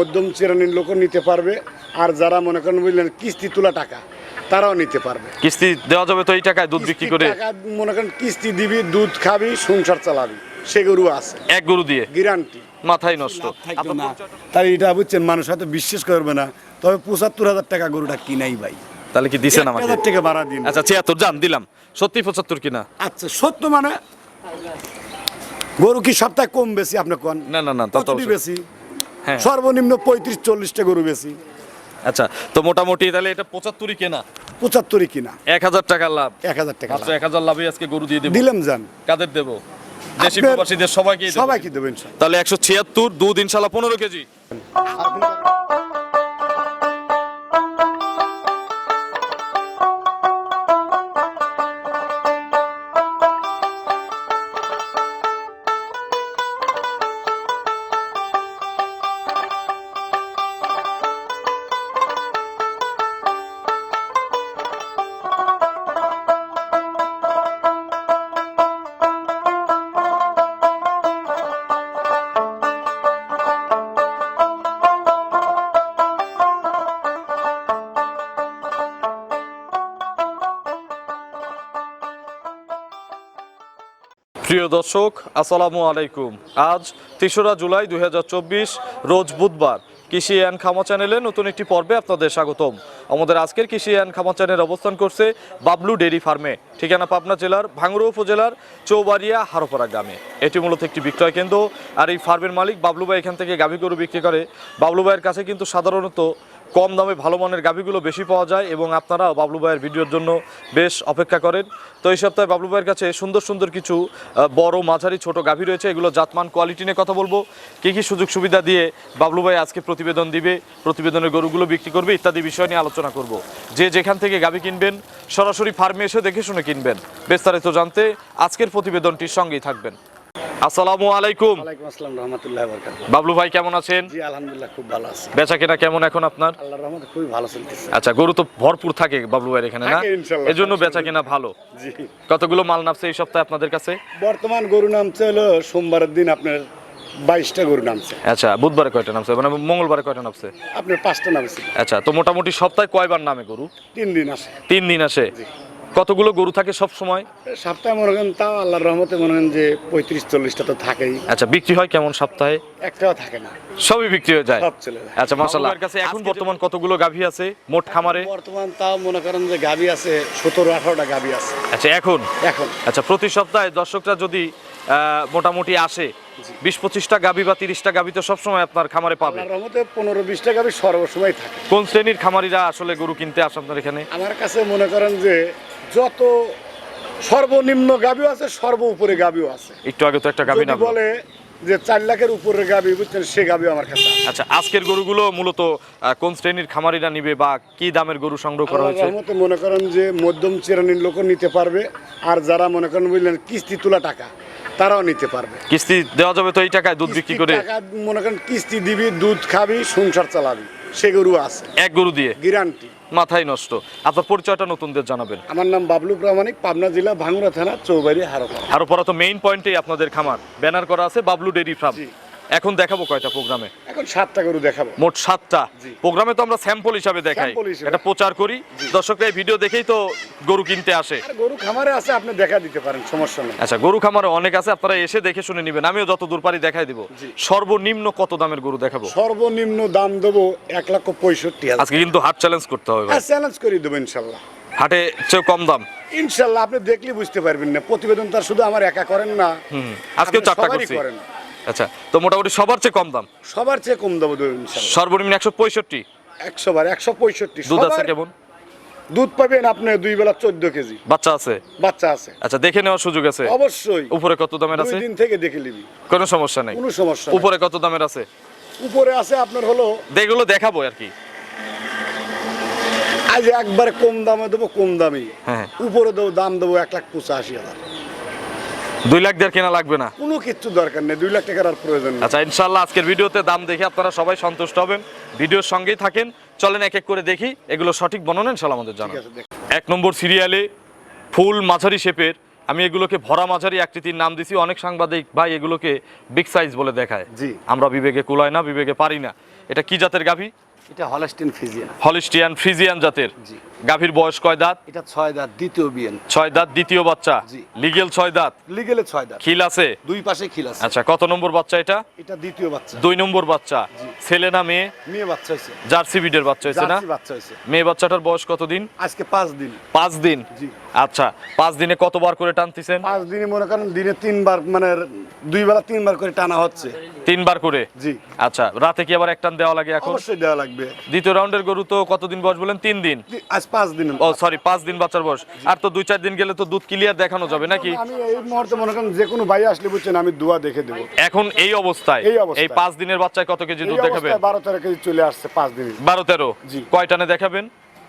মধ্যম শ্রেণির লোকও নিতে পারবে আর যারা মনে করেন বুঝলেন কিস্তি তোলা টাকা তারাও নিতে পারবে। কিস্তি দেওয়া যাবে তো এই টাকায় দুধ বিক্রি করে? টাকা মনে করেন কিস্তি দিবি দুধ খাবি সংসার চালাবি সে গরু আছে। এক গরু দিয়ে? গ্যারান্টি। মাথায় নষ্ট। তাই এটা বুঝছেন মানুষ হয়তো বিশ্বাস করবে না। তবে পঁচাত্তর হাজার টাকা গরুটা কিনাই ভাই। তাহলে কি দিছেন আমাকে হাজার টাকা ভাড়া দিন। আচ্ছা ছিয়াত্তর জান দিলাম। সত্যি পঁচাত্তর কিনা? আচ্ছা সত্য মানে? গরু কি সপ্তাহে কম বেশি আপনি কোন? না না না তা তো কতটি অবশ্যই। বেশি? সর্বনিম্ন পঁয়ত্রিশ চল্লিশটা গরু বেশি আচ্ছা তো মোটামুটি তাহলে এটা পঁচাত্তরই কেনা? পঁচাত্তরই কিনা। এক হাজার টাকার লাভ। এক হাজার টাকা মাত্র এক হাজার লাভে আজকে গরু দিয়ে দেবো। দিলাম যান। কাদের দেবো? দেশি প্রবাসীদের সবাইকে সবাইকে দেবেন তাহলে একশো ছিয়াত্তর দুদিন ইনশাল্লাহ পনেরো কেজি। প্রিয় দর্শক, আসসালামু আলাইকুম। আজ তেসরা জুলাই দু হাজার চব্বিশ, রোজ বুধবার। কৃষি অ্যান্ড খামা চ্যানেলে নতুন একটি পর্বে আপনাদের স্বাগতম। আমাদের আজকের কৃষি অ্যান্ড খামা চ্যানেল অবস্থান করছে বাবলু ডেরি ফার্মে, ঠিকানা পাবনা জেলার ভাঙড়া উপজেলার চৌবাড়িয়া হারোপাড়া গ্রামে। এটি মূলত একটি বিক্রয় কেন্দ্র, আর এই ফার্মের মালিক বাবলু ভাই এখান থেকে গাভী গরু বিক্রি করে। বাবলু ভাইয়ের কাছে কিন্তু সাধারণত কম দামে ভালো মানের গাভীগুলো বেশি পাওয়া যায় এবং আপনারাও বাবলু ভাইয়ের ভিডিওর জন্য বেশ অপেক্ষা করেন। তো এই সপ্তাহে বাবলু ভাইয়ের কাছে সুন্দর সুন্দর কিছু বড়, মাঝারি, ছোট গাভী রয়েছে। এগুলো জাতমান কোয়ালিটি নিয়ে কথা বলব। কী কী সুযোগ, সুবিধা দিয়ে বাবলু ভাই আজকে প্রতিবেদন দিবে, প্রতিবেদনের গরুগুলো বিক্রি করবে, ইত্যাদি বিষয় নিয়ে আলোচনা করব। যে যেখান থেকে গাভী কিনবেন, সরাসরি ফার্মে এসে দেখে শুনে কিনবেন। বিস্তারিত জানতে আজকের প্রতিবেদনটির সঙ্গেই থাকবেন। আসসালামু আলাইকুম। ওয়ালাইকুম আসসালাম রহমতুল্লাহ বরকাত বাবলু ভাই কেমন আছেন? জি আলহামদুলিল্লাহ খুব ভালো আছে। বেচা কেনা কেমন এখন আপনার? আল্লাহর রহমতে খুবই ভালো চলতেছে। আচ্ছা গরু তো ভরপুর থাকে বাবলু ভাইয়ের এখানে না? এজন্য বেচা কেনা ভালো। জি। কতগুলো মাল নামছে এই সপ্তাহে আপনাদের কাছে? বর্তমান গরু নামছে হলো সোমবারের দিন আপনার বাইশটা গরু নামছে। আচ্ছা বুধবারে কয়টা নামছে? মানে মঙ্গলবারে কয়টা নামছে? আপনার পাঁচটা নামছে। আচ্ছা তো মোটামুটি সপ্তাহে কয়বার নামে গরু? তিন দিন আসে। তিন দিন আসে। কতগুলো গরু থাকে সব সময়? সপ্তাহে মনে করেন তাও আল্লাহর রহমতে মনে করেন যে পঁয়ত্রিশ চল্লিশটা তো থাকেই। আচ্ছা বিক্রি হয় কেমন সপ্তাহে? একটাও থাকে না। সবই বিক্রি হয়ে যায়? সব চলে যায়। আচ্ছা মাশাআল্লাহ। কাছে এখন বর্তমান কতগুলো গাভী আছে? মোট খামারে? বর্তমান তাও মনে করেন যে গাবি আছে সতেরো আঠারোটা গাবি আছে। আচ্ছা এখন? এখন। আচ্ছা প্রতি সপ্তাহে দর্শকরা যদি মোটামুটি আসে বিশ পঁচিশটা গাভী বা তিরিশটা গাভী তো সবসময় আপনার খামারে পাবে? রহমতে পনেরো বিশটা গাবি সর্বসময় থাকে। কোন শ্রেণির খামারিরা আসলে গরু কিনতে আসে আপনার এখানে? আমার কাছে মনে করেন যে যত সর্বনিম্ন গাবিও আছে সর্ব উপরে গাবিও আছে। একটু আগে তো একটা যদি নাম বলে যে চার লাখের উপরে গাবি বুঝছেন সে গাবিও আমার কাছে আচ্ছা আজকের গরুগুলো মূলত কোন শ্রেণির খামারিরা নিবে বা কি দামের গরু সংগ্রহ করা হয়েছে? রহমতে মনে করেন যে মধ্যম শ্রেণির লোকও নিতে পারবে আর যারা মনে করেন বুঝলেন কিস্তি তোলা টাকা তারাও নিতে পারবে। কিস্তি দেওয়া যাবে তো এই টাকায় দুধ বিক্রি করে? টাকা মনে করেন কিস্তি দিবি দুধ খাবি সংসার চালাবি সে গরু আছে। এক গরু দিয়ে? গ্যারান্টি। মাথায় নষ্ট। আপনার পরিচয়টা নতুনদের জানাবেন। আমার নাম বাবলু প্রামাণিক পাবনা জেলা ভাঙ্গুরা থানা চৌবাড়ি হারোপাড়া। আর ওপর তো মেইন পয়েন্টেই আপনাদের খামার। ব্যানার করা আছে বাবলু ডেরি ফার্ম। এখন দেখাবো কয়টা প্রোগ্রামে? এখন সাতটা গরু দেখাবো। মোট সাতটা। প্রোগ্রামে তো আমরা স্যাম্পল হিসাবে দেখাই। এটা প্রচার করি। দর্শকরা এই ভিডিও দেখেই তো গরু কিনতে আসে। গরু খামারে আছে আপনি দেখা দিতে পারেন সমস্যা নেই। আচ্ছা গরু খামারে অনেক আছে আপনারা এসে দেখে শুনে নেবেন। আমিও যত দূর পারি দেখাই দিব। সর্বনিম্ন কত দামের গরু দেখাবো? সর্বনিম্ন দাম দেবো এক লক্ষ পঁয়ষট্টি হাজার। আজকে কিন্তু হাট চ্যালেঞ্জ করতে হবে। চ্যালেঞ্জ করে দেবো ইনশাল্লাহ। হাটে চেয়ে কম দাম। ইনশাল্লাহ আপনি দেখলে বুঝতে পারবেন না। প্রতিবেদন তার শুধু আমার একা করেন না। আজকেও আপনি চারটা করছি। করেন। আচ্ছা তো মোটামুটি সবার চেয়ে কম দাম? সবার চেয়ে কম দেবো সর্বনিম্ন একশো পঁয়ষট্টি? একশো বার একশো পঁয়ষট্টি। দুধ আছে কেমন? দুধ পাবেন আপনি দুই বেলা চোদ্দ কেজি। বাচ্চা আছে? বাচ্চা আছে। আচ্ছা দেখে নেওয়ার সুযোগ আছে? অবশ্যই। উপরে কত দামের আছে? দিন থেকে দেখে নিবি। কোনো সমস্যা নেই। কোনো সমস্যা উপরে কত দামের আছে? উপরে আছে আপনার হলো এগুলো দেখাবো আর কি। আজ একবারে কম দামে দেবো কম দামি। হ্যাঁ। উপরে দেবো দাম দেবো এক লাখ পঁচাশি হাজার। দুই লাখ দেড় কেনা লাগবে না। কোনো কিচ্ছু দরকার নেই দুই লাখ টাকার আর প্রয়োজন আচ্ছা ইনশাল্লাহ আজকের ভিডিওতে দাম দেখে আপনারা সবাই সন্তুষ্ট হবেন। ভিডিওর সঙ্গেই থাকেন চলেন এক এক করে দেখি এগুলো সঠিক বর্ণনা ইনশাল্লাহ আমাদের দেখ এক নম্বর সিরিয়ালে ফুল মাঝারি শেপের আমি এগুলোকে ভরা মাঝারি আকৃতির নাম দিছি অনেক সাংবাদিক ভাই এগুলোকে বিগ সাইজ বলে দেখায়। জি। আমরা বিবেকে কুলায় না বিবেকে পারি না। এটা কি জাতের গাভী? এটা হলস্টিন ফিজিয়ান। হলিস্টিয়ান ফ্রিজিয়ান জাতের। গাভীর বয়স কয় দাঁত? এটা ছয় দাঁত দ্বিতীয় বিয়েন ছয় দাঁত দ্বিতীয় বাচ্চা? লিগেল ছয় দাঁত? লিগেলে ছয় দাঁত। খিল আছে? দুই পাশে খিল আছে। আচ্ছা কত নম্বর বাচ্চা এটা? এটা দ্বিতীয় বাচ্চা। দুই নম্বর বাচ্চা। ছেলে না মেয়ে? মেয়ে বাচ্চা হয়েছে জার্সি বিডের বাচ্চা হয়েছে না? বাচ্চা হয়েছে মেয়ে বাচ্চাটার বয়স কতদিন? আজকে পাঁচ দিন। পাঁচ দিন? জি। আচ্ছা পাঁচ দিনে কতবার করে টানতেছেন? পাঁচ দিনে মনে করেন দিনে তিনবার মানে দুই বেলা তিনবার করে টানা হচ্ছে। তিনবার করে? জি। আচ্ছা রাতে কি আবার এক টান দেওয়া লাগে এখন? অবশ্যই দেওয়া লাগবে। দ্বিতীয় রাউন্ডের গরু তো কতদিন বয়স বলেন? তিন দিন। আজ পাঁচ দিন। ও সরি পাঁচ দিন বাচ্চার বয়স। আর তো দুই চার দিন গেলে তো দুধ ক্লিয়ার দেখানো যাবে নাকি? আমি এই মুহূর্তে মনে করেন যে কোনো ভাই আসলে বুঝছেন আমি দোয়া দেখে দেবো। এখন এই অবস্থায় এই পাঁচ দিনের বাচ্চায় কত কেজি দুধ দেখাবে বারো তেরো কেজি চলে আসছে পাঁচ দিন। বারো তেরো? জি। কয় টানে দেখাবেন?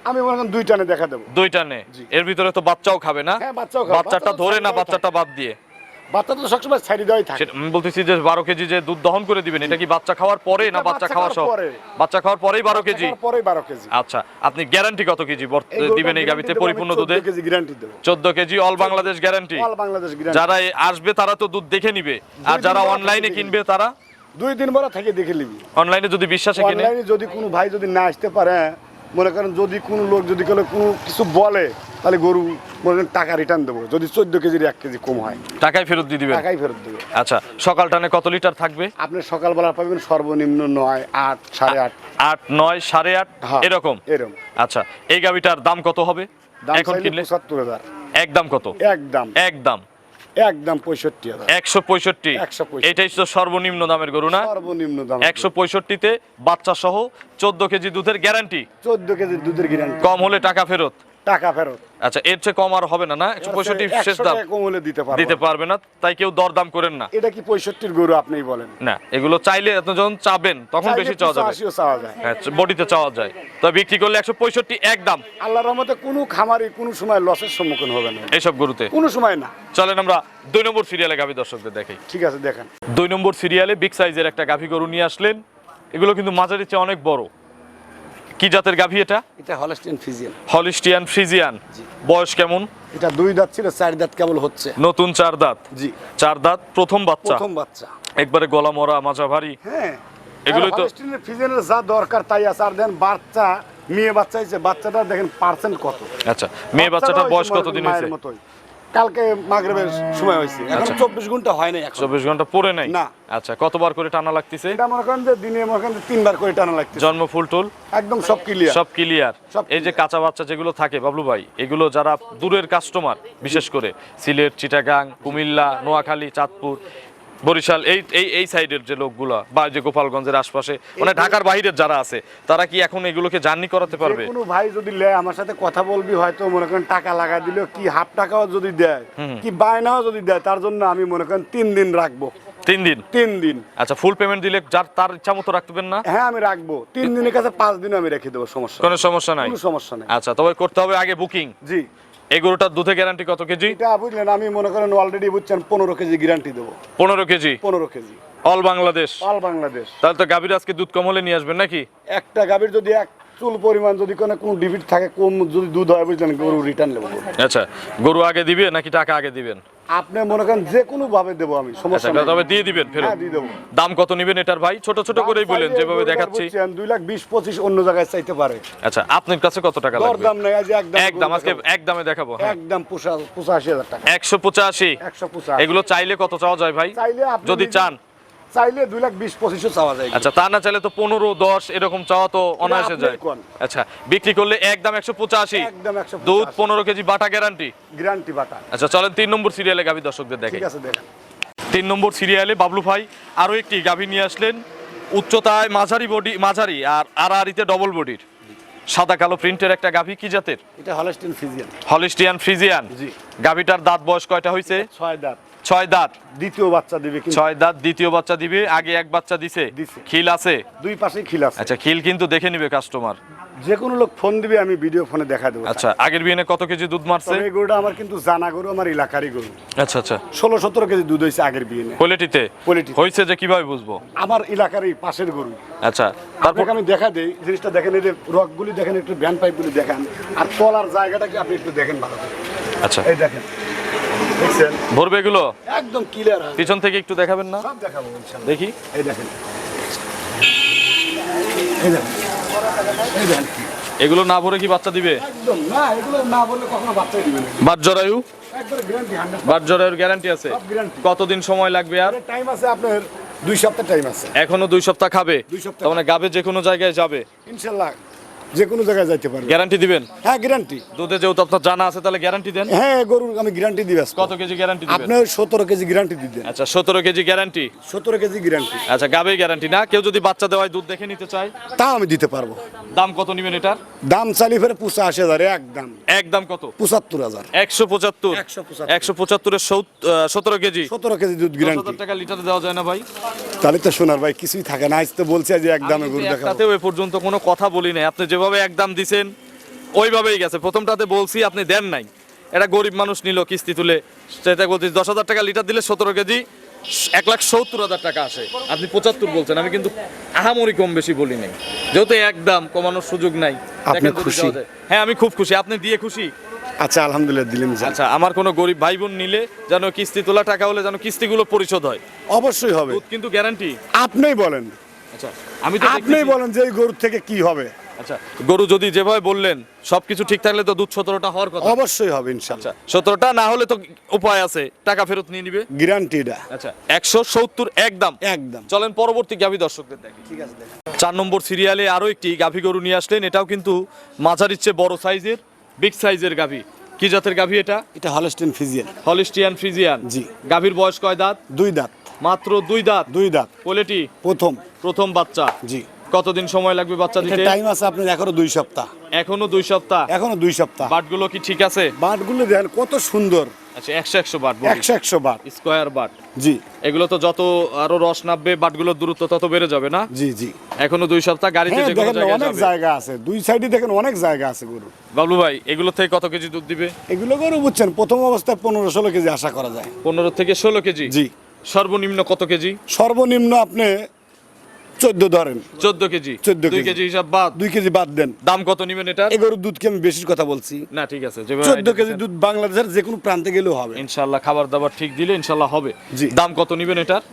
আমি মনে করেন দুই টানে দেখা দেবো। দুই টানে। এর ভিতরে তো বাচ্চাও খাবে না? হ্যাঁ। বাচ্চাটা ধরে না বাচ্চাটা বাদ দিয়ে। বাচ্চা তো সবসময় ছাড়ি দেওয়াই থাকে। আমি বলতেছি যে বারো কেজি যে দুধ দহন করে দিবেন এটা কি বাচ্চা খাওয়ার পরে না বাচ্চা খাওয়া সহ? বাচ্চা খাওয়ার পরেই বারো কেজি? বারো কেজি। আচ্ছা আপনি গ্যারান্টি কত কেজি দিবেন এই গাবিতে পরিপূর্ণ দুধে কেজি গ্যারান্টি দেবো। চোদ্দ KG all Bangladesh guarantee all Bangladesh যারা আসবে তারা তো দুধ দেখে নিবে। আর যারা অনলাইনে কিনবে তারা? দুই দিন বড় থেকে দেখে নিবি। অনলাইনে যদি বিশ্বাসে কিনে? অনলাইনে যদি কোনো ভাই যদি না আসতে পারে মনে করেন যদি কোনো লোক যদি কোনো কোনো কিছু বলে তাহলে গরু মনে করেন টাকা রিটার্ন দেবো। যদি চোদ্দ কেজির এক কেজি কম হয়। টাকায় ফেরত দিয়ে দিবেন? টাকাই ফেরত দেবে। আচ্ছা সকাল টানে কত লিটার থাকবে? আপনি সকালবেলা পাবেন সর্বনিম্ন নয় আট সাড়ে আট। আট নয় সাড়ে আট? হ্যাঁ, এরকম? এরকম। আচ্ছা এই গাবিটার দাম কত হবে? দাম এখন কিনলে? পঁচাত্তর হাজার। একদম কত? একদম। একদম। একদম পঁয়ষট্টি একশো পঁয়ষট্টি। এটাই তো সর্বনিম্ন দামের গরু না? সর্বনিম্ন দাম একশো পঁয়ষট্টিতে বাচ্চা সহ চোদ্দ কেজি দুধের গ্যারান্টি চোদ্দ কেজি দুধের গ্যারান্টি কম হলে টাকা ফেরত। টাকা ফেরত। আচ্ছা এর চেয়ে কম আর হবে না না? একশো পঁয়ষট্টি শেষ দাম। টাকা কম হলে দিতে পারব দিতে পারবে না তাই কেউ দরদাম করেন না। এটা কি পঁয়ষট্টির গরু আপনিই বলেন? না এগুলো চাইলে আপনি যখন চাবেন তখন বেশি চাওয়া যাবে। চাওয়া যায়। হ্যাঁ বডিতে চাওয়া যায়। তো বিক্রি করলে একশো পঁয়ষট্টি একদম আল্লাহর রহমতে কোনো খামারি কোনো সময় লসের সম্মুখীন হবে না। এইসব গরুতে? কোনো সময় না। চলেন আমরা দুই নম্বর সিরিয়ালে গাভী দর্শকদের দেখাই। ঠিক আছে দেখেন। দুই নম্বর সিরিয়ালে বিগ সাইজের একটা গাভী গরু নিয়ে আসলেন। এগুলো কিন্তু মাঝারির চেয়ে অনেক বড়। কি জাতের গাভী এটা? এটা হলস্টিন ফিজিয়ান। হলিস্টিয়ান ফ্রিজিয়ান বয়স কেমন? এটা দুই দাঁত ছিল চার দাঁত কেবল হচ্ছে। নতুন চার দাঁত? জি। চার দাঁত প্রথম বাচ্চা? প্রথম বাচ্চা। একবারে গলা মরা মাজা ভারী? হ্যাঁ। এগুলোই তো- হলস্টিনের ফিজেনের যা দরকার তাই আছে। আর দেন বাচ্চা মেয়ে বাচ্চা হয়েছে বাচ্চাটা দেখেন পার্সেন্ট কত? আচ্ছা মেয়ে বাচ্চাটার বয়স কতদিন হয়েছে? মায়ের মতোই। কালকে মাগরিবের সময় হয়েছে। এখন আচ্ছা। চব্বিশ ঘণ্টা হয় নাই এখন। চব্বিশ ঘণ্টা পরে নাই? না। আচ্ছা কতবার করে টানা লাগতেছে? এটা মনে করেন যে দিনে মনে করেন তিনবার করে টানা লাগতেছে। জন্ম ফুল টুল? একদম সব ক্লিয়ার সব ক্লিয়ার এই যে কাঁচা বাচ্চা যেগুলো থাকে বাবলু ভাই এগুলো যারা দূরের কাস্টমার বিশেষ করে সিলেট চিটাগাং কুমিল্লা নোয়াখালী চাঁদপুর বরিশাল এই এই এই সাইডের যে লোকগুলো বা যে গোপালগঞ্জের আশপাশে মানে ঢাকার বাইরের যারা আছে তারা কি এখন এগুলোকে জার্নি করাতে পারবে? কোনো ভাই যদি লেয় আমার সাথে কথা বলবি হয়তো মনে করেন টাকা লাগা দিল কি হাফ টাকাও যদি দেয় কি বায়নাও যদি দেয় তার জন্য আমি মনে করেন তিন দিন রাখব। তিন দিন? তিন দিন। আচ্ছা ফুল পেমেন্ট দিলে যার তার ইচ্ছা মতো রাখবেন না? হ্যাঁ আমি রাখব। তিন দিনের কাছে পাঁচ দিন আমি রেখে দেবো সমস্যা। কোনো সমস্যা নাই? কোনো সমস্যা নাই। আচ্ছা তবে করতে হবে আগে বুকিং জি। এই গরুটার দুধে গ্যারান্টি কত কেজি? এটা বুঝলেন আমি মনে করেন অলরেডি বুঝছেন পনেরো কেজি গ্যারান্টি দেবো। পনেরো কেজি? পনেরো KG. All Bangladesh all Bangladesh তাহলে তো গাভীর আজকে দুধ কম হলে নিয়ে আসবেন নাকি? একটা গাভীর যদি এক চুল পরিমাণ যদি কোনো কোনো ডিবিট থাকে কম যদি দুধ হয় বুঝলেন গরু রিটার্ন নেব। আচ্ছা গরু আগে দিবে নাকি টাকা আগে দিবেন? আপনি মনে করেন যে কোনো ভাবে দেবো আমি আচ্ছা সমস্যা নেই। তবে দিয়ে দিবেন ফেরত। হ্যাঁ দিয়ে দেবো। দাম কত নেবেন এটার ভাই? ছোট ছোট করেই বলেন যেভাবে দেখাচ্ছি। দুই লাখ বিশ পঁচিশ অন্য জায়গায় চাইতে পারে। আচ্ছা আপনার কাছে কত টাকা লাগবে? দরদাম নাই আজ একদম একদম আজকে দেখাবো। দেখাবো হ্যাঁ। একদম পোষা- পঁচাশি হাজার টাকা। একশো পঁচাশি। একশো পঁচাশি। এগুলো চাইলে কত চাওয়া যায় ভাই? যদি চান। চাইলে দুই লাখ বিশ পঁচিশও চাওয়া যায় আচ্ছা তা না চাইলে তো পনেরো দশ এরকম চাওয়া তো অনায়াসে যায়। আচ্ছা বিক্রি করলে একদম একশো পঁচাশি। একদম একশো দুধ পনেরো কেজি বাটা গ্যারান্টি। গ্যারান্টি বাটা। আচ্ছা চলেন তিন নম্বর সিরিয়ালে গাভী দর্শকদের দেখে। ঠিক আছে দেখেন। তিন নম্বর সিরিয়ালে বাবলু ভাই আরও একটি গাভী নিয়ে আসলেন। উচ্চতায় মাঝারি বডি মাঝারি আর আড়াআড়িতে ডবল বডির সাদা কালো প্রিন্টের একটা গাভী কি জাতের? এটা হলস্টিন ফিজিয়ান হলিস্টিয়ান ফ্রিজিয়ান জি। গাভীটার দাঁত বয়স কয়টা হয়েছে ছয় দাঁত। ছয় দাঁত। দ্বিতীয় বাচ্চা দিবে ছয় দাঁত দ্বিতীয় বাচ্চা দিবে আগে এক বাচ্চা দিছে। খিল আছে? দুই পাশে খিল আছে। আচ্ছা খিল কিন্তু দেখে নিবে কাস্টমার যে কোনো লোক ফোন দিবে আমি ভিডিও ফোনে দেখা দেবো। আচ্ছা আগের বিয়ে কত কেজি দুধ মারছে? এই গরুটা আমার কিন্তু জানা গরু আমার এলাকারই গরু। আচ্ছা আচ্ছা। ষোলো সতেরো কেজি দুধ হয়েছে আগের বিয়ে। কোয়ালিটিতে? Quality। হয়েছে যে কীভাবে বুঝব? আমার এলাকারই পাশের গরু। আচ্ছা তারপর? আমি দেখা দেই জিনিসটা দেখেন এই যে রকগুলি দেখেন একটু ভ্যান পাইপগুলি দেখেন আর তলার জায়গাটা কি আপনি একটু দেখেন ভালো করে। আচ্ছা। এই দেখেন। দেখছেন? ভরবে এগুলো? একদম ক্লিয়ার পিছন থেকে একটু দেখাবেন না? সব দেখাবো ইনশাল্লাহ। দেখি। এই দেখেন। এই দেখেন। এই দেখেন এগুলো না ভরে কি বাচ্চা দিবে? একদম। না এগুলো না কখনো বাচ্চাই দিবে না। বাট জরায়ু? একবার গ্যারান্টি হান্ড্রেড বাট জরায়ুর গ্যারান্টি আছে। কতদিন সময় লাগবে আর? টাইম আছে আপনার দুই সপ্তাহ টাইম আছে। এখনও দুই সপ্তাহ খাবে। তার মানে গাবে যে কোনো জায়গায় যাবে। ইনশাল্লাহ। যে কোনো জায়গায় যাইতে পারবে। গ্যারান্টি দিবেন? হ্যাঁ গ্যারান্টি। দুধে যেহেতু আপনার জানা আছে তাহলে গ্যারান্টি দেন। হ্যাঁ গরুর আমি গ্যারান্টি দিবে কত কেজি গ্যারান্টি দিবেন? আপনার সতেরো কেজি গ্যারান্টি দিতেন আচ্ছা সতেরো কেজি গ্যারান্টি? সতেরো কেজি গ্যারান্টি। আচ্ছা গাবে গ্যারান্টি না? কেউ যদি বাচ্চা দেওয়ায় দুধ দেখে নিতে চায়? তা আমি দিতে পারব। দাম কত নেবেন এটার? দাম চালি ফেরে পুষা আশি হাজার একদম একদম কত? পঁচাত্তর হাজার। একশো পঁচাত্তর? 175 একশো পঁচাত্তরের সতেরো কেজি? সতেরো কেজি দুধ গ্যারান্টি। হাজার টাকা লিটারে দেওয়া যায় না ভাই। তাহলে তো শোনার ভাই কিছুই থাকে না। আজ তো বলছে যে এক দামে গরু দেখাবো। একটাতেও এ পর্যন্ত কোনো কথা বলি নাই। আপনি যেভাবে একদম দিছেন ওইভাবেই গেছে। প্রথমটাতে বলছি আপনি দেন নাই। এটা গরিব মানুষ নিল কিস্তি তুলে। সেটা বলছি দশ হাজার টাকা লিটার দিলে সতেরো কেজি এক লাখ সত্তর হাজার টাকা আসে। আপনি পঁচাত্তর বলছেন আমি কিন্তু আহামরি কম বেশি বলি নাই। যেহেতু একদম কমানোর সুযোগ নাই। আপনি খুশি? হ্যাঁ আমি খুব খুশি। আপনি দিয়ে খুশি? আচ্ছা আলহামদুলিল্লাহ দিলেন আচ্ছা আমার কোনো গরিব ভাই বোন নিলে যেন কিস্তি তোলা টাকা হলে যেন কিস্তিগুলো পরিশোধ হয়। অবশ্যই হবে। কিন্তু গ্যারান্টি আপনিই বলেন। আচ্ছা আমি তো আপনিই বলেন যে এই গরুর থেকে কি হবে। আচ্ছা গরু যদি যেভাবে বললেন সবকিছু ঠিক থাকলে তো দুধ সতেরোটা হওয়ার কথা। অবশ্যই হবে ইনশাল্লাহ আচ্ছা সতেরোটা না হলে তো উপায় আছে টাকা ফেরত নিয়ে নিবে? গ্যারান্টিটা আচ্ছা একশো সত্তর একদম। একদম। চলেন পরবর্তী গাভী দর্শকদের দেখি। ঠিক আছে চার নম্বর সিরিয়ালে আরও একটি গাভী গরু নিয়ে আসলেন এটাও কিন্তু মাঝারির চেয়ে বড় সাইজের বিগ সাইজের গাভী। কি জাতের গাভী এটা? এটা হলস্টিন ফিজিয়ান হলিস্টিয়ান ফিজিয়ান জি। গাভীর বয়স কয় দাঁত? দুই দাঁত। মাত্র দুই দাঁত। দুই দাঁত। কোয়ালিটি? প্রথম। প্রথম বাচ্চা। জি। কতদিন সময় লাগবে বাচ্চা দিতে? টাইম আছে আপনার এখনও দুই সপ্তাহ। এখনও দুই সপ্তাহ? এখনও দুই সপ্তাহ। বাটগুলো কি ঠিক আছে? বাটগুলো দেখেন কত সুন্দর। আচ্ছা একশো একশো বাট একশো একশো বাট। Square but. জি। এগুলো তো যত আরও রস নামবে বাটগুলোর দূরত্ব তত বেড়ে যাবে না? জি জি। এখনও দুই সপ্তাহ গাড়িতে হ্যাঁ দেখেন অনেক জায়গা আছে। দুই সাইডে দেখেন অনেক জায়গা আছে গরু। বাবলু ভাই এগুলো থেকে কত কেজি দুধ দিবে? এগুলো গরু বুঝছেন প্রথম অবস্থায় পনেরো ষোলো কেজি আশা করা যায়। পনেরো থেকে ষোলো কেজি? জি। সর্বনিম্ন কত কেজি? সর্বনিম্ন আপনি চোদ্দ ধরেন। চোদ্দ কেজি। 14 দুই কেজি। হিসাব বাদ। দুই কেজি বাদ দেন। দাম কত নিবেন এটার? এই গরুর দুধকে আমি বেশির কথা বলছি? না ঠিক আছে চোদ্দ কেজি দুধ বাংলাদেশের যে কোনো প্রান্তে গেলেও হবে। ইনশাল্লাহ খাবার দাবার ঠিক দিলে ইনশাল্লাহ হবে। দাম কত নিবেন এটার?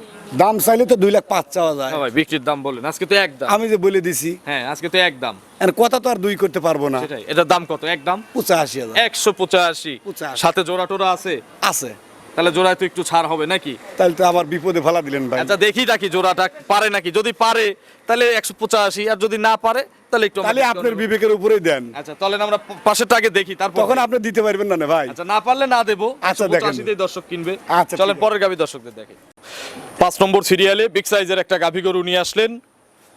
দাম চাইলে তো দুই লাখ পাঁচ চাওয়া যায়। ভাই বিক্রির দাম বলেন। আজকে তো এক দাম। আমি যে বলে দিছি হ্যাঁ আজকে তো এক দাম। আর কথা তো আর দুই করতে পারব না। এটার দাম কত? এক দাম? পঁচাশি হাজার। একশো পঁচাশি। সাথে জোড়া টোরা আছে? আছে। তাহলে জোড়ায় তো একটু ছাড় হবে নাকি? তাহলে তো আবার বিপদে ফেলা দিলেন ভাই। আচ্ছা দেখি নাকি জোড়াটা পারে নাকি। যদি পারে তাহলে একশো পঁচাশি আর যদি না পারে তাহলে একটু তাহলে আপনার বিবেকের উপরেই দেন। আচ্ছা তাহলে আমরা পাশেরটা আগে দেখি তারপর তখন আপনি দিতে পারবেন না না ভাই। আচ্ছা না পারলে না দেবো। আচ্ছা, দেখেন। দর্শক কিনবে। আচ্ছা, চলেন পরের গাভী দর্শকদের দেখে। পাঁচ নম্বর সিরিয়ালে বিগ সাইজের একটা গাভী গরু নিয়ে আসলেন।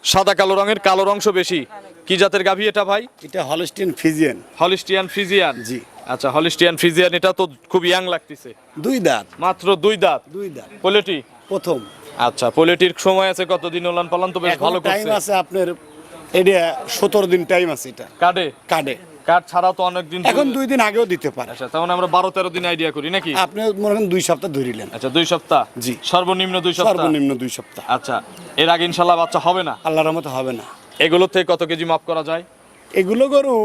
সাদা কালো রঙের কালো অংশ বেশি। কি জাতের গাভী এটা ভাই? এটা হলস্টিন ফিজিয়ান। হলিস্টিয়ান ফ্রিজিয়ান জি। আচ্ছা হলিস্টিয়ান ফ্রিজিয়ান এটা তো খুব ইয়াং লাগতেছে। দুই দাঁত। মাত্র দুই দাঁত? দুই দাঁত। পোলেটি? প্রথম। আচ্ছা পোলেটির সময় আছে কতদিন? ওলান পালান তো বেশ ভালো টাইম আছে আপনার এটা সতেরো দিন টাইম আছে এটা। কার্ডে? কার্ডে। কার্ড ছাড়াও তো অনেক দিন এখন দুই দিন আগেও দিতে পারে। আচ্ছা তাহলে আমরা বারো তেরো দিন আইডিয়া করি নাকি? আপনি মনে করেন দুই সপ্তাহ ধরিলেন আচ্ছা দুই সপ্তাহ? জি। সর্বনিম্ন দুই সপ্তাহ? সর্বনিম্ন দুই সপ্তাহ। আচ্ছা এর আগে ইনশাল্লাহ বাচ্চা হবে না? আল্লাহর মতো হবে না। এগুলো থেকে কত কেজি মাপ করা যায়? এগুলো গরু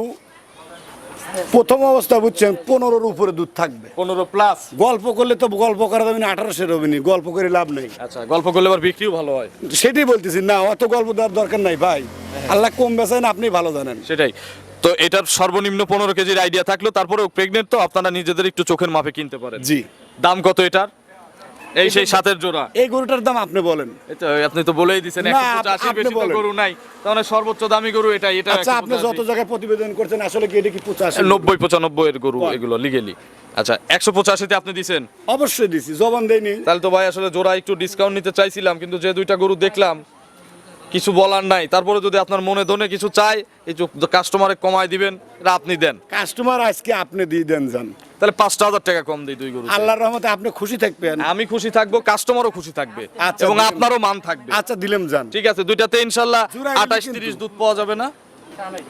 প্রথম অবস্থা বুঝছেন পনেরোর উপরে দুধ থাকবে। পনেরো প্লাস গল্প করলে তো গল্প করা যাবে না আঠারোশো গল্প করে লাভ নেই। আচ্ছা গল্প করলে আবার বিক্রিও ভালো হয়। সেটাই বলতেছি না অত গল্প দেওয়ার দরকার নাই ভাই। আল্লাহ কম বেচায় না আপনি ভালো জানেন। সেটাই। তো এটার সর্বনিম্ন পনেরো কেজির আইডিয়া থাকল তারপরে প্রেগনেন্ট তো আপনারা নিজেদের একটু চোখের মাপে কিনতে পারেন। জি। দাম কত এটার? এই সেই সাতের জোড়া। এই গরুটার দাম আপনি বলেন। এটা আপনি তো বলেই দিচ্ছেন না, একশো পঁচাশি আপনি বেশি তো গরু নাই। তাহলে সর্বোচ্চ দামি গরু এটাই এটা আচ্ছা আপনি যত জায়গায় প্রতিবেদন করছেন আসলে কি এটা কি পঁচাশি? নব্বই পঁচানব্বই এর গরু? এগুলো লিগেলি আচ্ছা একশো পঁচাশিতে আপনি দিচ্ছেন অবশ্যই দিছি জবান দেয়নি। তাহলে তো ভাই আসলে জোড়া একটু ডিসকাউন্ট নিতে চাইছিলাম কিন্তু যে দুইটা গরু দেখলাম কিছু বলার নাই। তারপরে যদি আপনার মনে ধনে কিছু চাই এই কাস্টমারে কমায় দিবেন এটা আপনি দেন। কাস্টমার আজকে আপনি দিয়ে দেন যান তাহলে পাঁচটা হাজার টাকা কম দিই দুই গরু আল্লাহর রহমতে আপনি খুশি থাকবেন। আমি খুশি থাকব কাস্টমারও খুশি থাকবে। আচ্ছা, এবং আপনারও মান থাকবে। আচ্ছা দিলেম যান ঠিক আছে দুইটাতে ইনশাল্লাহ আঠাশ তিরিশ দুধ পাওয়া যাবে না।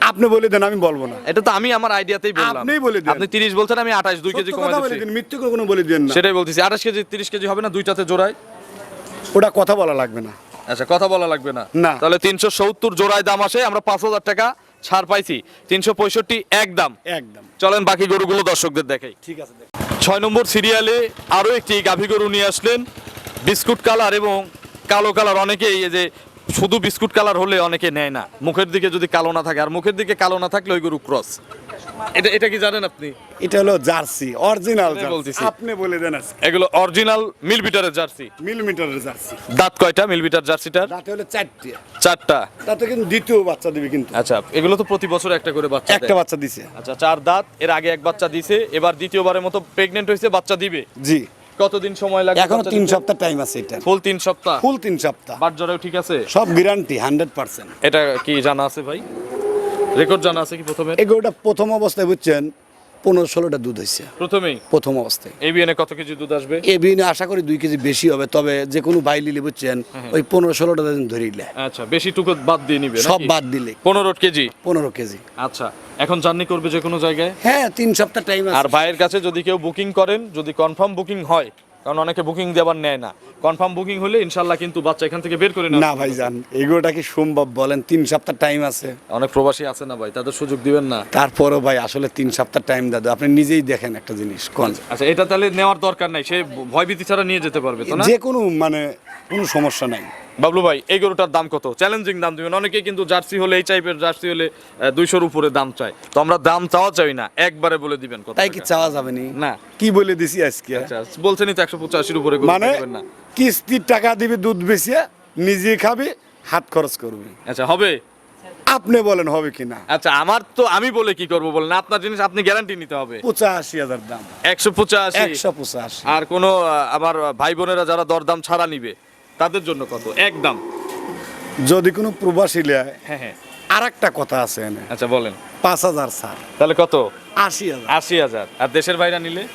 আপনি বলে দেন আমি বলব না। এটা তো আমি আমার আইডিয়াতেই বললাম। আপনিই বলে দেন। আপনি তিরিশ বলছেন আমি আঠাশ দুই কেজি কমাই দিন মিথ্যে কোনো বলে দেন না। সেটাই বলতেছি আঠাশ কেজি তিরিশ কেজি হবে না দুইটাতে জোড়ায়। ওটা কথা বলা লাগবে না। আচ্ছা কথা বলা লাগবে না। না। তাহলে তিনশো সত্তর জোড়ায় দাম আসে আমরা পাঁচ হাজার টাকা ছাড় পাইছি। তিনশো পঁয়ষট্টি এক দাম। একদম। চলেন বাকি গরুগুলো দর্শকদের দেখাই। ঠিক আছে ছয় নম্বর সিরিয়ালে আরও একটি গাভী গরু নিয়ে আসলেন বিস্কুট কালার এবং কালো কালার। অনেকেই এই যে শুধু বিস্কুট কালার হলে অনেকে নেয় না। মুখের দিকে যদি কালো না থাকে আর মুখের দিকে কালো না থাকলে ওই গরু ক্রস। এটা এটা কি জানেন আপনি? এটা হলো জার্সি অরিজিনাল বলতেছি। আপনি বলে দেন আজকে। এগুলো অরিজিনাল মিলবিটারের জার্সি। মিলিমিটারের জার্সি। দাঁত কয়টা মিলবিটার জার্সিটার? তাতে হলো চারটে। চারটা। তাতে কিন্তু দ্বিতীয় বাচ্চা দিবে কিন্তু। আচ্ছা এগুলো তো প্রতি বছর একটা করে বাচ্চা একটা বাচ্চা দিছে। আচ্ছা চার দাঁত এর আগে এক বাচ্চা দিছে এবার দ্বিতীয়বারের মতো প্রেগনেন্ট হয়েছে বাচ্চা দিবে। জি। কতদিন সময় লাগবে এখনও তিন সপ্তাহ টাইম আছে এটা ফুল তিন সপ্তাহ? ফুল তিন সপ্তাহ। বাট জ্বরেও ঠিক আছে? সব গ্যারান্টি হান্ড্রেড পার্সেন্ট এটা কি জানা আছে ভাই? রেকর্ড জানা আছে কি প্রথমে? এগুলোটা প্রথম অবস্থায় বুঝছেন পনেরো ষোলোটা দুধ হয়েছে প্রথমেই? প্রথম অবস্থায়। বিয়ে কত কেজি দুধ আসবে? এ বিনে আশা করি দুই কেজি বেশি হবে তবে যে কোনো বাই লিলে বুঝছেন ওই পনেরো ষোলোটা দিন ধরিলে আচ্ছা বেশি টুকু বাদ দিয়ে নিবে সব বাদ দিলে। পনেরো কেজি? পনেরো কেজি। আচ্ছা এখন জার্নি করবে যে কোনো জায়গায়? হ্যাঁ তিন সপ্তাহ টাইম আর ভাইয়ের কাছে যদি কেউ বুকিং করেন যদি কনফার্ম বুকিং হয় কারণ অনেকে বুকিং দেবার নেয় না। কনফার্ম বুকিং হলে ইনশাল্লাহ কিন্তু বাচ্চা এখান থেকে বের করে না ভাই যান এগুলোটা কি সম্ভব বলেন? তিন সপ্তাহ টাইম আছে। অনেক প্রবাসী আছে না ভাই তাদের সুযোগ দিবেন না। তারপরও ভাই আসলে তিন সপ্তাহ টাইম দাদু আপনি নিজেই দেখেন একটা জিনিস কোন? আচ্ছা এটা তাহলে নেওয়ার দরকার নাই। সে ভয়ভীতি ছাড়া নিয়ে যেতে পারবে তো না? যে কোনো মানে কোনো সমস্যা নাই। বাবলু ভাই এই গরুটার দাম কত? চ্যালেঞ্জিং দাম দিবেন অনেকে কিন্তু জার্সি হলে এই টাইপের জার্সি হলে দুইশোর উপরে দাম চায়। তো আমরা দাম চাওয়া চাই না একবারে বলে দিবেন কত তাই কি চাওয়া যাবে না? কি বলে দিছি আজকে? আচ্ছা বলছেনই তো একশো পঁচাশির উপরে মানে না? কিস্তির টাকা দিবি দুধ বেশি নিজে খাবি হাত খরচ করবি। আচ্ছা হবে? আপনি বলেন হবে কিনা আচ্ছা আমার তো আমি বলে কি করব বলেন? আপনার জিনিস আপনি গ্যারান্টি নিতে হবে। পঁচাশি হাজার দাম। একশো পঁচাশি। একশো পঁচাশি। আর কোনো আমার ভাই বোনেরা যারা দরদাম ছাড়া নিবে তাদের জন্য কত? একদম যদি কোনো প্রবাসী লেয় হ্যাঁ হ্যাঁ। আর একটা কথা আছে এনে। আচ্ছা বলেন। পাঁচ হাজার স্যার। তাহলে কত? আশি হাজার। আশি হাজার। আর দেশের ভাইরা নিলে?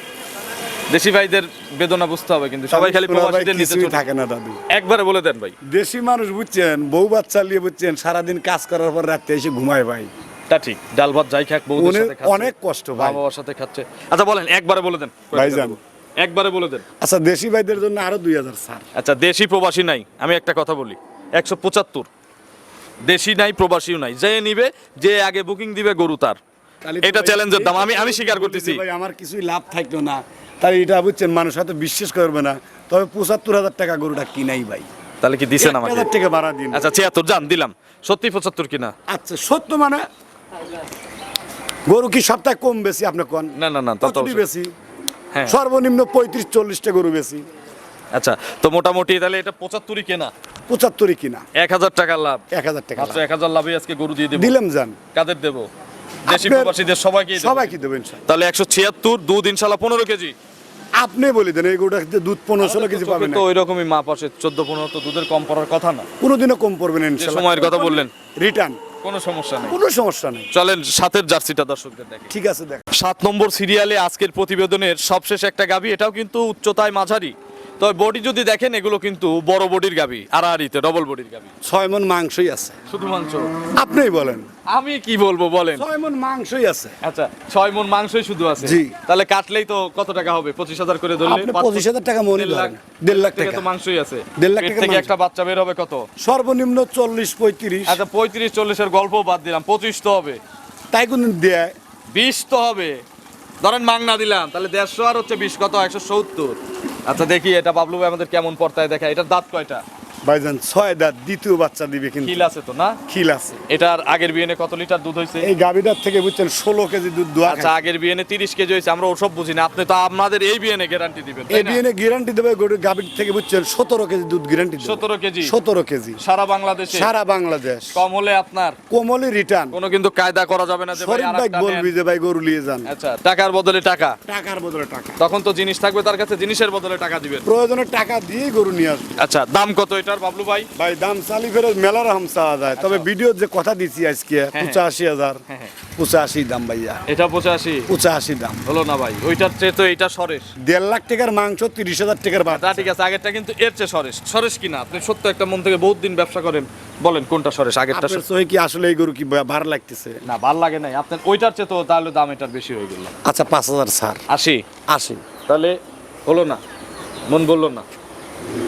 দেশি ভাইদের বেদনা বুঝতে হবে কিন্তু সবাই খালি প্রবাসীদের নিতে থাকে না দাদু। একবারে বলে দেন ভাই। দেশি মানুষ বুঝছেন বউ বাচ্চা নিয়ে বুঝছেন সারাদিন কাজ করার পর রাত্রে এসে ঘুমায় ভাই। তা ঠিক ডাল ভাত যাই খাক বউদের অনেক- সাথে অনেক কষ্ট ভাই। বাবার সাথে খাচ্ছে। আচ্ছা বলেন একবারে বলে দেন। ভাইজান। একবারে বলে দেন। আচ্ছা দেশি ভাইদের জন্য আরও দুই হাজার স্যার। আচ্ছা দেশি প্রবাসী নাই আমি একটা কথা বলি। একশো পঁচাত্তর। দেশি নাই প্রবাসীও নাই। যে নিবে যে আগে বুকিং দিবে গরু তার। এটা চ্যালেঞ্জের দাম। আমি আমি স্বীকার করতেছি। ভাই আমার কিছুই লাভ থাকল না। তাই এটা বুঝছেন মানুষ হয়তো বিশ্বাস করবে না। তবে পঁচাত্তর হাজার টাকা গরুটা কিনাই ভাই। তাহলে কি দিছেন আমাকে? হাজার টাকা ভাড়া দিন। আচ্ছা ছিয়াত্তর জান দিলাম। সত্যি পঁচাত্তর কিনা? আচ্ছা সত্য মানে গরু কি সপ্তাহে কম বেশি আপনি কোন? না না না তা তো কতটি অবশ্যই। বেশি? সর্বনিম্ন পঁয়ত্রিশ চল্লিশটা গরু বেশি আচ্ছা তো মোটামুটি তাহলে এটা পঁচাত্তরই কেনা? পঁচাত্তরই কিনা। এক হাজার টাকার লাভ। এক হাজার টাকা মাত্র এক হাজার লাভে আজকে গরু দিয়ে দেবো। দিলাম যান কাদের দেবো? দেশি প্রবাসীদের সবাইকে সবাই কি দেবেন তাহলে একশো ছিয়াত্তর দুধ ইনশাল্লাহ পনেরো কেজি। আপনি বলে দেন এই গরুটা দুধ পনেরো ষোলো কেজি পাবেন তো ওই রকমই মাপ আসে চোদ্দ পনেরো তো দুধের কম পড়ার কথা না। কোনোদিনও কম পড়বেন সময়ের কথা বললেন। রিটার্ন। কোনো সমস্যা নেই। কোনো সমস্যা নেই। চলেন সাতের জার্সিটা দর্শকদের দেখে। ঠিক আছে দেখ। সাত নম্বর সিরিয়ালে আজকের প্রতিবেদনের সবশেষ একটা গাবি এটাও কিন্তু উচ্চতায় মাঝারি। তবে বডি যদি দেখেন এগুলো কিন্তু বড় বডির গাবি আড়াআড়িতে ডবল বডির গাবি। ছয় মন মাংসই আছে। শুধু মাংস? আপনিই বলেন। আমি কি বলব বলেন। ছয় মন মাংসই আছে। আচ্ছা ছয় মন মাংসই শুধু আছে? জি। তাহলে কাটলেই তো কত টাকা হবে? পঁচিশ হাজার করে ধরলে আপনি পাঁচ- পঁচিশ হাজার টাকা মনে ধরেন। দেড় লাখ টাকা। তো মাংসই আছে। দেড় লাখ টাকার থেকে একটা বাচ্চা বের হবে কত? সর্বনিম্ন চল্লিশ পঁয়ত্রিশ। আচ্ছা পঁয়ত্রিশ চল্লিশের গল্প বাদ দিলাম। পঁচিশ তো হবে। তাই কোন দেয়? বিশ তো হবে। ধরেন মাং না দিলাম তাহলে দেড়শো আর হচ্ছে বিশ কত? একশো সত্তর। আচ্ছা দেখি এটা বাবলু ভাই আমাদের কেমন পর্তায় দেখা এটার দাঁত কয়টা? ভাইজান ছয় দাঁত দ্বিতীয় বাচ্চা দিবে কিন্তু। খিল আছে তো না? খিল আছে। এটার আগের বিয়েনে কত লিটার দুধ হয়েছে এই গাভিটার থেকে বুঝছেন ষোলো কেজি দুধ দোয়া আচ্ছা আগের বিয়েনে তিরিশ কেজি হয়েছে আমরা ওসব বুঝি না। আপনি তো আমাদের এই বিয়েনে গ্যারান্টি দিবেন এই বিয়ে গ্যারান্টি দেবে গরুর গাভির থেকে বুঝছেন সতেরো কেজি দুধ গ্যারান্টি সতেরো কেজি? সতেরো কেজি। সারা বাংলাদেশে? সারা বাংলাদেশ। কম হলে আপনার? কোমলি রিটার্ন কোনো কিন্তু কায়দা করা যাবে না যে ভাই শরীফ ভাই বলবি যে ভাই গরু নিয়ে যান। আচ্ছা টাকার বদলে টাকা? টাকার বদলে টাকা। তখন তো জিনিস থাকবে তার কাছে জিনিসের বদলে টাকা দিবেন। প্রয়োজনে টাকা দিয়ে গরু নিয়ে আসবে। আচ্ছা দাম কত এটার বাবলু ভাই। ভাই দাম চালি ফেরত মেলার হাম চাওয়া যায়। তবে ভিডিওর যে কথা দিছি আজকে পঁচাশি হাজার। হ্যাঁ, হ্যাঁ। পঁচাশি দাম ভাইয়া। এটা পঁচাশি? পঁচাশি দাম। হলো না ভাই ওইটার চেয়ে তো এটা সরেশ। দেড় লাখ টাকার মাংস তিরিশ হাজার টাকার তা ঠিক আছে আগেরটা কিন্তু এর চেয়ে সরেশ। সরেশ কিনা? আপনি সত্য একটা মন থেকে বহুত দিন ব্যবসা করেন বলেন কোনটা সরেশ আগেরটা সরেশ? কি আসলে এই গরু কি ভার লাগতেছে? না ভালো লাগে নাই। আপনার ওইটার চেয়ে তো তাহলে দাম এটার বেশি হয়ে গেল। আচ্ছা পাঁচ হাজার স্যার আশি? আশি। তাহলে হলো না মন বলল না।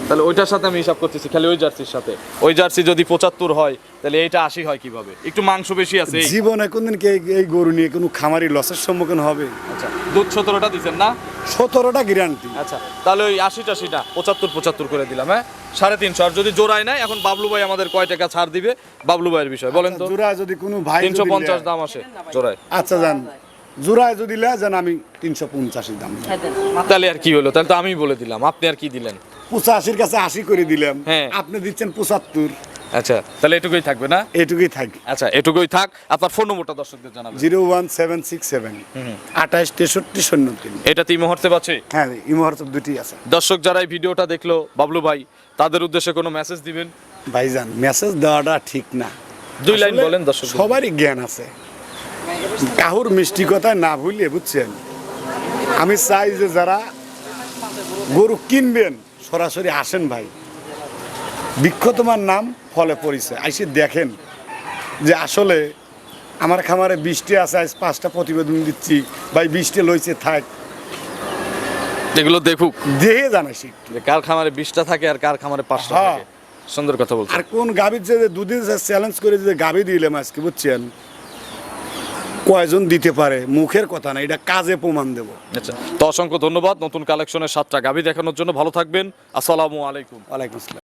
তাহলে ওইটার সাথে আমি হিসাব করতেছি খালি ওই জার্সির সাথে। ওই জার্সি যদি পঁচাত্তর হয় তাহলে এইটা আশি হয় কীভাবে? একটু মাংস বেশি আছে জীবনে কোনদিন কি এই- গরু নিয়ে কোনো খামারি লসের সম্মুখীন হবে? আচ্ছা দুধ সতেরোটা দিচ্ছেন না? সতেরোটা গ্যারান্টি আচ্ছা তাহলে ওই আশি টাশিটা পঁচাত্তর পঁচাত্তর করে দিলাম হ্যাঁ? সাড়ে তিনশো আর যদি জোড়ায় নাই এখন বাবলু ভাই আমাদের কয় টাকা ছাড় দিবে? বাবলু ভাইয়ের বিষয় বলেন তো। জোড়ায় যদি কোনো ভাই তিনশো পঞ্চাশ দাম আসে জোড়ায়। আচ্ছা যান। জোড়ায় যদি লে যান আমি তিনশো পঞ্চাশি দাম। তাহলে আর কি হলো? তাহলে তো আমি বলে দিলাম আপনি আর কি দিলেন? পঁচাশির কাছে আশি করে দিলাম। হ্যাঁ। আপনি দিচ্ছেন পঁচাত্তর। আচ্ছা তাহলে এটুকুই থাকবে না? এটুকুই থাকবে আচ্ছা এটুকুই থাক। আপনার ফোন নম্বরটা দর্শকদের জানাবেন। Zero one seven six seven. আঠাশ তেষট্টি শূন্য তিন। এটা তিন মুহূর্তে পাচ্ছি হ্যাঁ এই মুহূর্তে দুটি আছে। দর্শক যারা এই ভিডিওটা দেখল বাবলু ভাই তাদের উদ্দেশ্যে কোনো মেসেজ দিবেন? ভাইজান মেসেজ দেওয়াটা ঠিক না। দুই লাইন আসলে বলেন দর্শক সবারই জ্ঞান আছে। কাহুর মিষ্টি কথা না ভুলিয়ে বুঝছেন? আমি চাই যে যারা গরু কিনবেন সরাসরি আসেন ভাই। বৃক্ষ তোমার নাম ফলে পরিচয় আইসে দেখেন যে আসলে আমার খামারে বৃষ্টি আছে আজ পাঁচটা প্রতিবেদন দিচ্ছি। ভাই বৃষ্টি লইছে থাক। এগুলো দেখুক। দেহে জানাইছি যে কার খামারে বিশটা থাকে আর কার খামারে পাঁচটা হ্যাঁ। থাকে। সুন্দর কথা বলছেন। আর কোন গাভীর যে দুদিন চ্যালেঞ্জ করে যে গাভী দিলাম আজকে বুঝছেন? কয়জন দিতে পারে? মুখের কথা না এটা কাজে প্রমাণ দেবো। আচ্ছা তো অসংখ্য ধন্যবাদ নতুন কালেকশনের সাতটা গাভী দেখানোর জন্য। ভালো থাকবেন। আসসালামু আলাইকুম। ওয়ালাইকুম আসসালাম।